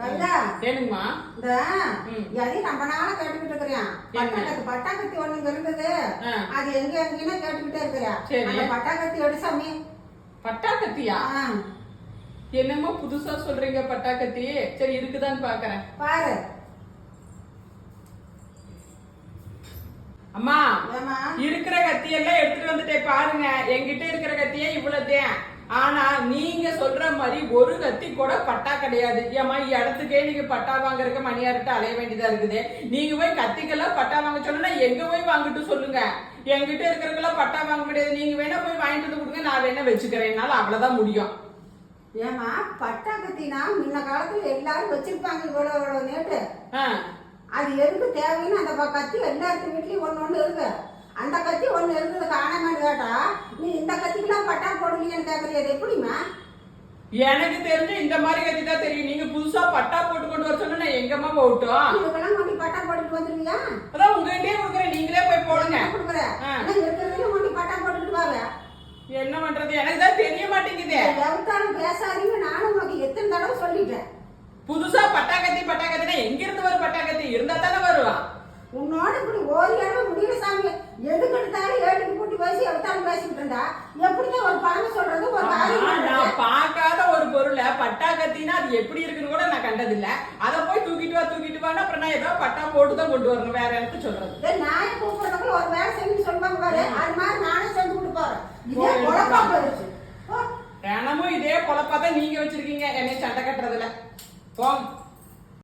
கவிதா ஏனுங்கம்மா இந்த. எதையும் ரொம்ப நாளா கேட்டுக்கிட்டு இருக்கிறேன்? பட்டாக்கத்தி பட்டாக்கத்தி ஒண்ணு இங்க இருந்தது. அது எங்க எங்கன்னு கேட்டுக்கிட்டே இருக்கிறேன். அந்த பட்டாக்கத்தி எடு சாமி. பட்டாக்கத்தியா? என்னமோ புதுசா சொல்றீங்க பட்டாக்கத்தி? சரி இருக்குதான்னு பாக்குறேன். பாரு. அம்மா இருக்கிற கத்தியெல்லாம் எடுத்துட்டு வந்துட்டேன் பாருங்க என்கிட்ட இருக்கிற கத்தியே இவ்வளவுதான். ஆனா நீங்க சொல்ற மாதிரி ஒரு கத்தி கூட பட்டா கிடையாது. ஏமா இடத்துக்கே நீங்க பட்டா வாங்குறதுக்கு மணியார்ட்ட அலைய வேண்டியதா இருக்குது? நீங்க போய் கத்திக்கெல்லாம் பட்டா வாங்க சொன்னா எங்க போய் வாங்கிட்டு சொல்லுங்க. என்கிட்ட இருக்கிறதுக்கெல்லாம் பட்டா வாங்க முடியாது. நீங்க வேணா போய் வாங்கிட்டு வந்து கொடுங்க நான் வேணா வச்சுக்கிறேன். என்னால அவ்வளவுதான் முடியும். ஏமா பட்டாக்கத்தினா முன்ன காலத்துல எல்லாரும் வச்சிருப்பாங்க இவ்வளவு இவ்வளவு நேட்டு அது எதுக்கு தேவைன்னு அந்த கத்தி எல்லாருக்கும் வீட்லயும் ஒண்ணு ஒண்ணு இருக்கு. அந்த கத்தி ஒண்ணு இருந்தது காணாமன்னு கேட்டா நீ இந்த கத்திக்கெல்லாம் பட்டா அது எப்படிமா எனக்கு தெரிஞ்ச இந்த மாதிரி கத்தி தான் தெரியும். நீங்க புதுசா பட்டா போட்டு கொண்டு வர சொன்னா எங்கம்மா போகட்டும்? இதுக்கெல்லாம் கொண்டு பட்டா போட்டுட்டு வந்துருவியா அதான் உங்ககிட்டயே கொடுக்குறேன். நீங்களே போய் போடுங்க. கொடுக்குற ஆ. ஆனா இருக்கிறதையும் கொண்டு பட்டா போட்டுட்டு வாங்க. என்ன பண்றது? எனக்கு தான் தெரிய மாட்டேங்குதே. எவத்தாலும் பேசாதீங்க. நானும் உனக்கு எத்தனை தடவை சொல்லிட்டேன். புதுசா பட்டாக்கத்தி பட்டாக்கத்தினா எங்க இருந்து வரும் பட்டாக்கத்தி இருந்தா தானே வருவான் உன்னோட இப்படி ஒரு இடம் முடியல சாமி. எதுக்கு எடுத்தாலும் ஏட்டுக்கு பேசிக்கிட்டு இருந்தா எப்படிதான் ஒரு பழமை சொல்றது? ஒரு? நான் பார்க்காத ஒரு பொருளை பட்டாக்கத்தினா அது எப்படி இருக்குன்னு கூட நான் கண்டதில்ல. அதை போய் தூக்கிட்டு வா தூக்கிட்டு வான்னு அப்புறம் நான் ஏதோ பட்டா போட்டு தான் கொண்டு வரணும் வேற எனக்கு சொல்றது. நாயை கூப்பிடுறதுக்குள்ள ஒரு வேலை செஞ்சு சொல்லுவாங்க பாரு. அது மாதிரி நானே செஞ்சு போறேன். இதே குழப்பா வா. போயிடுச்சு. தினமும் இதே பொழப்பா தான் நீங்க வச்சிருக்கீங்க. என்னை சண்டை கட்டுறதுல. போங்க.